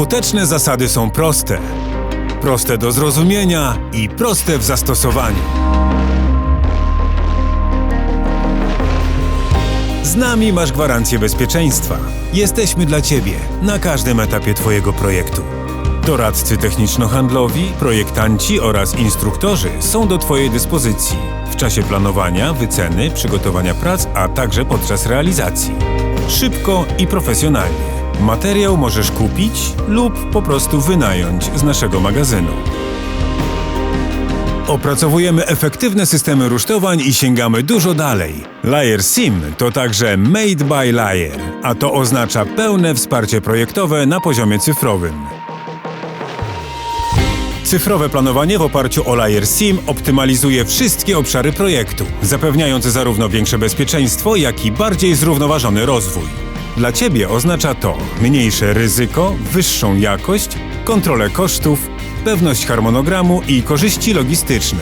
Skuteczne zasady są proste. Proste do zrozumienia i proste w zastosowaniu. Z nami masz gwarancję bezpieczeństwa. Jesteśmy dla Ciebie na każdym etapie Twojego projektu. Doradcy techniczno-handlowi, projektanci oraz instruktorzy są do Twojej dyspozycji w czasie planowania, wyceny, przygotowania prac, a także podczas realizacji. Szybko i profesjonalnie. Materiał możesz kupić lub po prostu wynająć z naszego magazynu. Opracowujemy efektywne systemy rusztowań i sięgamy dużo dalej. Layer Sim to także Made by Layer, a to oznacza pełne wsparcie projektowe na poziomie cyfrowym. Cyfrowe planowanie w oparciu o Layer Sim optymalizuje wszystkie obszary projektu, zapewniając zarówno większe bezpieczeństwo, jak i bardziej zrównoważony rozwój. Dla Ciebie oznacza to mniejsze ryzyko, wyższą jakość, kontrolę kosztów, pewność harmonogramu i korzyści logistyczne.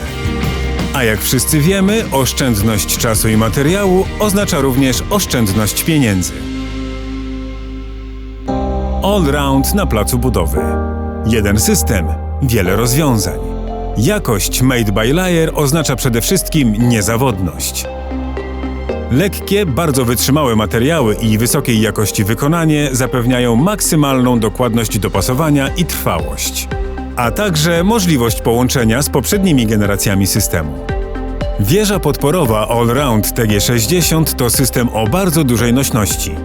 A jak wszyscy wiemy, oszczędność czasu i materiału oznacza również oszczędność pieniędzy. All round na placu budowy. Jeden system, wiele rozwiązań. Jakość Made by Layer oznacza przede wszystkim niezawodność. Lekkie, bardzo wytrzymałe materiały i wysokiej jakości wykonanie zapewniają maksymalną dokładność dopasowania i trwałość, a także możliwość połączenia z poprzednimi generacjami systemu. Wieża podporowa Allround TG60 to system o bardzo dużej nośności.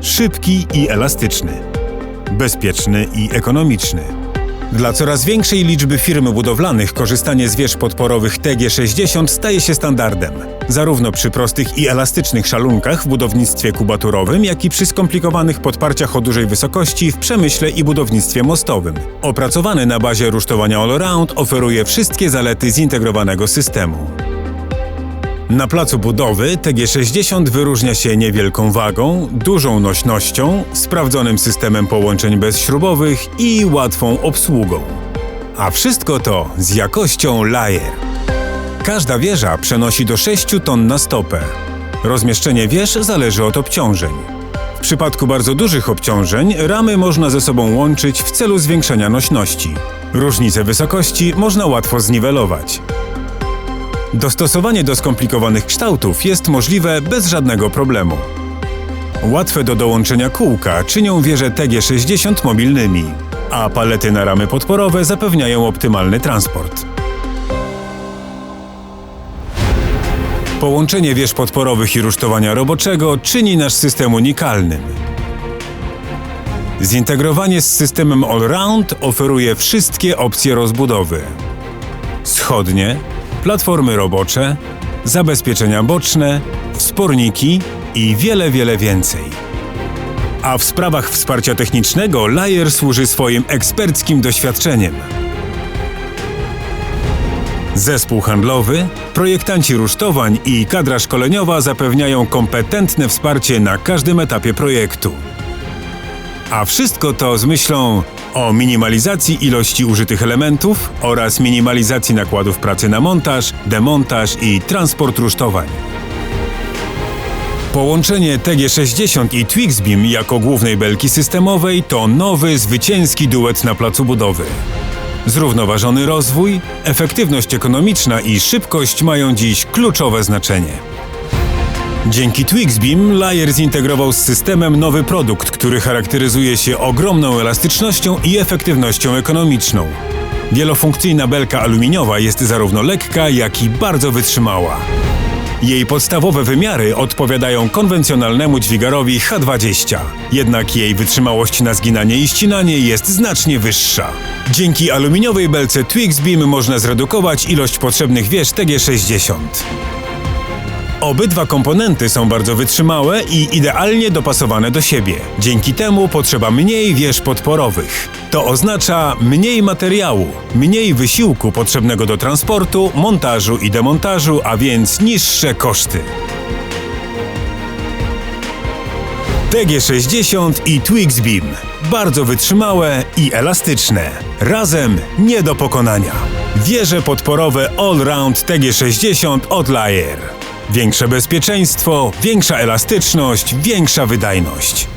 Szybki i elastyczny. Bezpieczny i ekonomiczny. Dla coraz większej liczby firm budowlanych korzystanie z wież podporowych TG60 staje się standardem, zarówno przy prostych i elastycznych szalunkach w budownictwie kubaturowym, jak i przy skomplikowanych podparciach o dużej wysokości w przemyśle i budownictwie mostowym. Opracowany na bazie rusztowania all-around oferuje wszystkie zalety zintegrowanego systemu. Na placu budowy TG60 wyróżnia się niewielką wagą, dużą nośnością, sprawdzonym systemem połączeń bezśrubowych i łatwą obsługą. A wszystko to z jakością Layer. Każda wieża przenosi do 6 ton na stopę. Rozmieszczenie wież zależy od obciążeń. W przypadku bardzo dużych obciążeń ramy można ze sobą łączyć w celu zwiększenia nośności. Różnice wysokości można łatwo zniwelować. Dostosowanie do skomplikowanych kształtów jest możliwe bez żadnego problemu. Łatwe do dołączenia kółka czynią wieże TG60 mobilnymi, a palety na ramy podporowe zapewniają optymalny transport. Połączenie wież podporowych i rusztowania roboczego czyni nasz system unikalnym. Zintegrowanie z systemem Allround oferuje wszystkie opcje rozbudowy. Schodnie, platformy robocze, zabezpieczenia boczne, wsporniki i wiele, wiele więcej. A w sprawach wsparcia technicznego Layer służy swoim eksperckim doświadczeniem. Zespół handlowy, projektanci rusztowań i kadra szkoleniowa zapewniają kompetentne wsparcie na każdym etapie projektu. A wszystko to z myślą o minimalizacji ilości użytych elementów oraz minimalizacji nakładów pracy na montaż, demontaż i transport rusztowań. Połączenie TG60 i Twixbeam jako głównej belki systemowej to nowy, zwycięski duet na placu budowy. Zrównoważony rozwój, efektywność ekonomiczna i szybkość mają dziś kluczowe znaczenie. Dzięki Twixbeam Layer zintegrował z systemem nowy produkt, który charakteryzuje się ogromną elastycznością i efektywnością ekonomiczną. Wielofunkcyjna belka aluminiowa jest zarówno lekka, jak i bardzo wytrzymała. Jej podstawowe wymiary odpowiadają konwencjonalnemu dźwigarowi H20, jednak jej wytrzymałość na zginanie i ścinanie jest znacznie wyższa. Dzięki aluminiowej belce Twixbeam można zredukować ilość potrzebnych wież TG60. Obydwa komponenty są bardzo wytrzymałe i idealnie dopasowane do siebie. Dzięki temu potrzeba mniej wież podporowych. To oznacza mniej materiału, mniej wysiłku potrzebnego do transportu, montażu i demontażu, a więc niższe koszty. TG60 i Twixbeam. Bardzo wytrzymałe i elastyczne. Razem nie do pokonania. Wieże podporowe Allround TG60 od Layer. Większe bezpieczeństwo, większa elastyczność, większa wydajność.